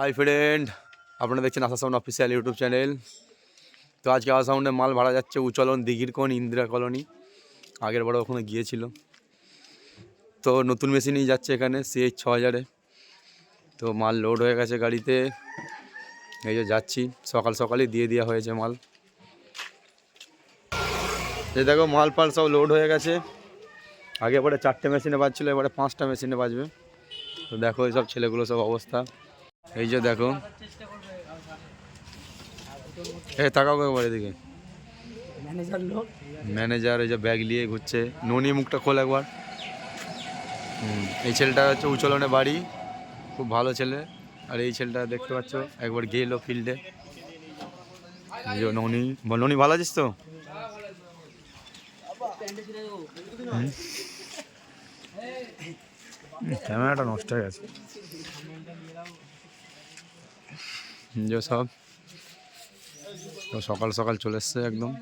High friend আপনারা দেখছেন Asha sound official YouTube channel তো আজকে আশা সাউন্ডে মাল ভাড়া যাচ্ছে উচলন দিঘির কোন ইন্দিরা কলোনি। আগের বড় ওখানে গিয়েছিল। তো নতুন মেশিনই যাচ্ছে এখানে সিএইচ ছ হাজারে। তো মাল লোড হয়ে গেছে গাড়িতে। এই যে যাচ্ছি, সকাল সকালই দিয়ে দেওয়া হয়েছে মাল। এই দেখো, মাল ফাল সব লোড হয়ে গেছে। আগে এবারে চারটে মেশিনে বাজছিল, এবারে পাঁচটা মেশিনে বাজবে। তো দেখো এইসব ছেলেগুলো সব অবস্থা। এই যে দেখো। এ তাকাও একবার এদিকে। ম্যানেজার লোক। ম্যানেজার এই যে ব্যাগ নিয়ে ঘুরছে। ননি মুখটা খোল একবার। এই ছেলেটা হচ্ছে উচলনে বাড়ি। খুব ভালো ছেলে। আর এই ছেলেটা দেখতে পাচ্ছ একবার গেলো ফিল্ডে এই যে ননি। বল, ননি ভালো আছিস তো। ক্যামেরাটা নষ্ট হয়ে গেছে। যে সব। সকাল সকাল চলে এসছে একদম।